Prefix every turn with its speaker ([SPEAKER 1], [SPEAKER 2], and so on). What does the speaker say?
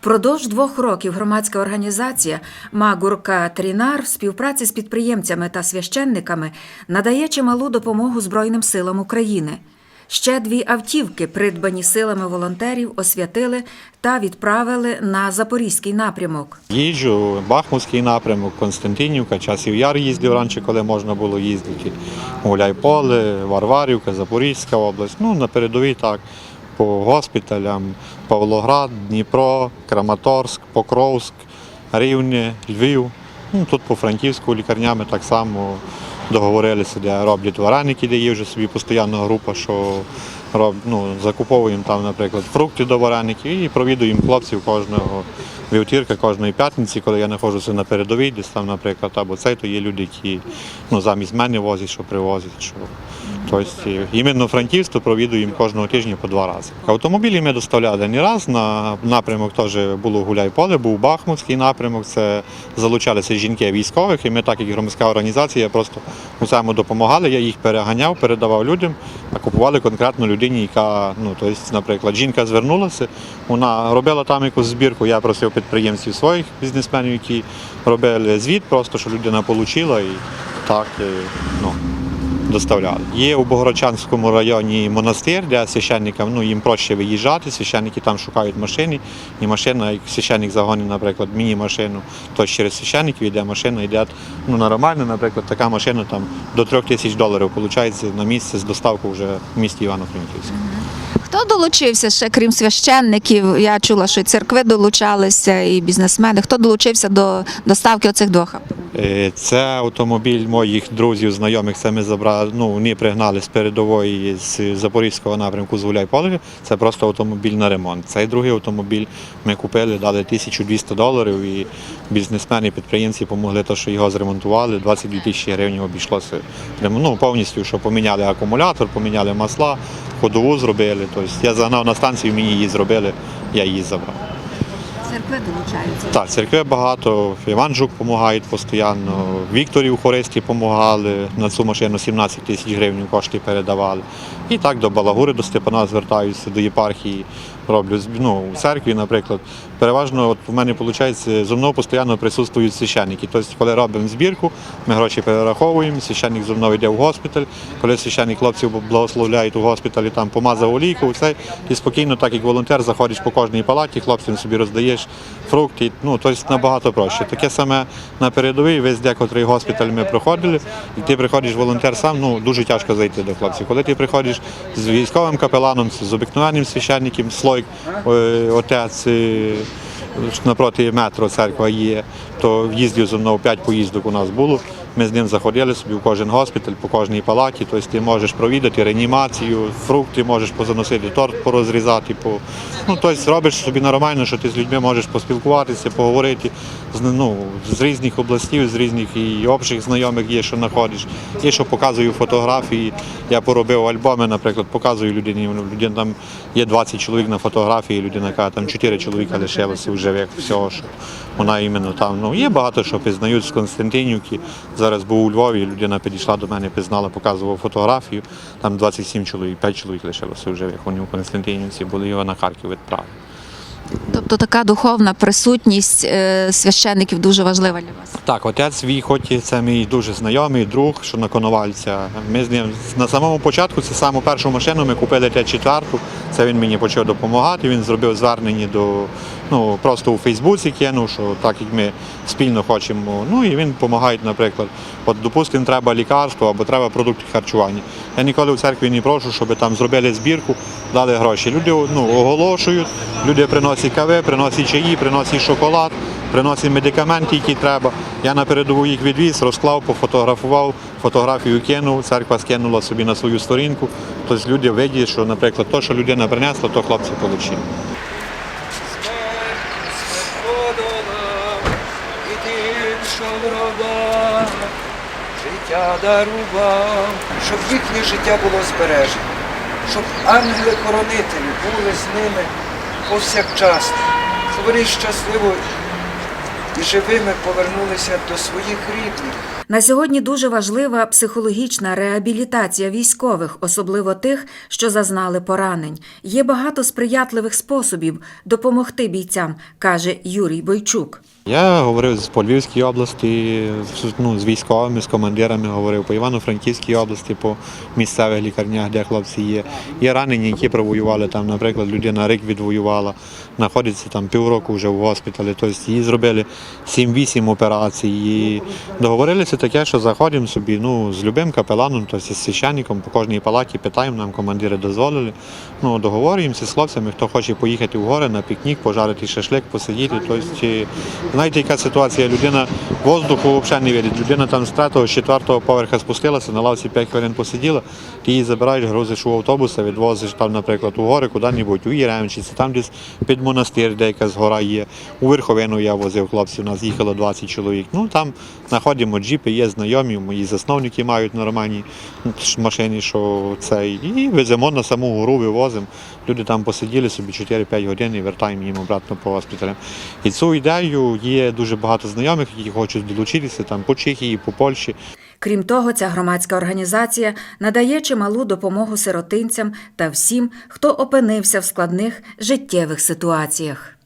[SPEAKER 1] Впродовж двох років громадська організація Магурка Трінар в співпраці з підприємцями та священниками надає чималу допомогу Збройним силам України. Ще дві автівки, придбані силами волонтерів, освятили та відправили на запорізький напрямок.
[SPEAKER 2] Їжджу, Бахмутський напрямок, Константинівка, часів яр їздив раніше, коли можна було їздити. Гуляйполе, Варварівка, Запорізька область. Ну, на передовій так, по госпіталям, Павлоград, Дніпро, Краматорськ, Покровськ, Рівне, Львів. Ну, тут по Франківську лікарнями так само договорилися, де роблять вареники, де є вже собі постійна група, що роб, ну, закуповуємо там, наприклад, фрукти до вареників і провідуємо хлопців кожного вівтірка, кожної п'ятниці, коли я знаходжуся на передовій, десь там, наприклад, або цей, то є люди, які ну, замість мене возять, що привозять. Що... Тобто, іменно Франківську провідуємо кожного тижня по два рази. Автомобілі ми доставляли не раз. На напрямок теж було гуляй-поле, був Бахмутський напрямок. Це залучалися жінки військових, і ми, так як громадська організація, просто у цьому допомагали. Я їх переганяв, передавав людям, а купували конкретно людині, яка, ну, тобто, наприклад, жінка звернулася, вона робила там якусь збірку. Я просив підприємців своїх бізнесменів, які робили звіт, просто що людина отримала і так е, ну, доставляли. Є у Богородчанському районі монастир, де священникам ну, їм проще виїжджати, священники там шукають машини, і машина, як священник загонить, наприклад, міні-машину, то через священників йде машина, йде ну, нормально, наприклад, така машина там до трьох тисяч доларів виходить на місце з доставкою вже в місті Івано-Франківськ.
[SPEAKER 3] Хто долучився ще, крім священників? Я чула, що і церкви долучалися, і бізнесмени. Хто долучився до доставки оцих двох?
[SPEAKER 2] Е, Це автомобіль моїх друзів, знайомих. Це ми забрали. Ну вони пригнали з передової з запорізького напрямку з Гуляйполя. Це просто автомобіль на ремонт. Цей другий автомобіль ми купили, дали 1200 доларів. І бізнесмени, підприємці допомогли, то, що його зремонтували. 22 тисячі гривень обійшлося. Ну, повністю, що поміняли акумулятор, поміняли масла, ходову зробили. Тобто я загнав на станцію, мені її зробили, я її забрав.
[SPEAKER 3] Церкви долучаються.
[SPEAKER 2] Так, церкви багато, Іван Жук допомагає постійно, Вікторі у Хористі допомагали, на цю машину 17 тисяч гривень кошти передавали. І так до Балагури, до Степана звертаюся, до єпархії роблю. Ну, у церкві, наприклад, переважно от у мене виходить, зо мною постійно присутствують священники. Тобто, коли робимо збірку, ми гроші перераховуємо, священник зо мною йде в госпіталь, коли священник хлопців благословляють у госпіталі, там помазав олійку, все, і спокійно, так як волонтер, заходиш по кожній палаті, хлопцям собі роздаєш фрукти, ну, тобто набагато проще. Таке саме на передовій, весь декотрий госпіталь ми проходили, і ти приходиш волонтер сам, ну, дуже тяжко зайти до хлопців. Коли ти приходиш з військовим капеланом, з обикновенним священником, слой, е, отець, е, напроти метро церква є, то їздив зі мною 5 поїздок у нас було. Ми з ним заходили собі в кожен госпіталь, по кожній палаті. Тобто ти можеш провідати реанімацію, фрукти можеш позаносити, торт порозрізати. По... Ну, тобто робиш собі нормально, що ти з людьми можеш поспілкуватися, поговорити з, ну, з різних областей, з різних і общих знайомих є, що знаходиш. Є, що показую фотографії. Я поробив альбоми, наприклад, показую людині. ну, Людина там є 20 чоловік на фотографії, людина каже, там 4 чоловіка лишилося в живих, всього, що вона іменно там. Ну, є багато що пізнають з Константинівки. Зараз був у Львові, людина підійшла до мене, пізнала, показував фотографію. Там 27 чоловік, 5 чоловік лишилося в живих. Вони у Константинівці були його на Харків відправили.
[SPEAKER 3] Тобто така духовна присутність е, священників дуже важлива для вас.
[SPEAKER 2] Так, отець свій, хоч і це мій дуже знайомий друг, що на Коновальця. Ми з ним на самому початку, це саму першу машину ми купили т четверту. Це він мені почав допомагати. Він зробив звернення до ну просто у Фейсбуці кинув, що так як ми спільно хочемо. Ну і він допомагає, наприклад, от допустимо, треба лікарство або треба продукти харчування. Я ніколи в церкві не прошу, щоб там зробили збірку, дали гроші. Люди ну, оголошують, люди приносять кави, приносять чаї, приносять шоколад приносять медикаменти, які треба. Я на передову їх відвіз, розклав, пофотографував, фотографію кинув, церква скинула собі на свою сторінку. Тобто люди видять, що, наприклад, те, що людина принесла, то хлопці отримали.
[SPEAKER 4] Подолав, і тим, що в робах життя дарував, щоб їхнє життя було збережено, щоб ангели-хоронителі були з ними повсякчасно, щоб вони щасливо і живими повернулися до своїх рідних.
[SPEAKER 1] На сьогодні дуже важлива психологічна реабілітація військових, особливо тих, що зазнали поранень. Є багато сприятливих способів допомогти бійцям, каже Юрій Бойчук.
[SPEAKER 2] Я говорив з по Львівській області, ну, з військовими, з командирами говорив по Івано-Франківській області, по місцевих лікарнях, де хлопці є. Є ранені, які провоювали там, наприклад, людина рік відвоювала, знаходиться там півроку вже в госпіталі. Тобто їй зробили 7-8 операцій. І договорилися таке, що заходимо собі ну, з любим капеланом, тобто з священником по кожній палаті питаємо, нам командири дозволили. Ну, договорюємося з хлопцями, хто хоче поїхати в гори на пікнік, пожарити шашлик, посидіти. Тобто, знаєте, яка ситуація? Людина воздуху взагалі не видить. Людина там з третього, з четвертого поверха спустилася, на лавці 5 хвилин посиділа, ти її забираєш, грузиш у автобуса, відвозиш там, наприклад, у гори, куди-небудь, у Єремчиці, там десь під монастир, де якась гора є. У Верховину я возив хлопців, у нас їхало 20 чоловік. Ну там знаходимо джіпи, є знайомі, мої засновники мають нормальні машини, що це. І веземо на саму гору, вивозимо. Люди там посиділи собі 4-5 годин і вертаємо їм обратно по госпіталям. І цю ідею є дуже багато знайомих, які хочуть долучитися там по Чехії, по Польщі.
[SPEAKER 1] Крім того, ця громадська організація надає чималу допомогу сиротинцям та всім, хто опинився в складних життєвих ситуаціях.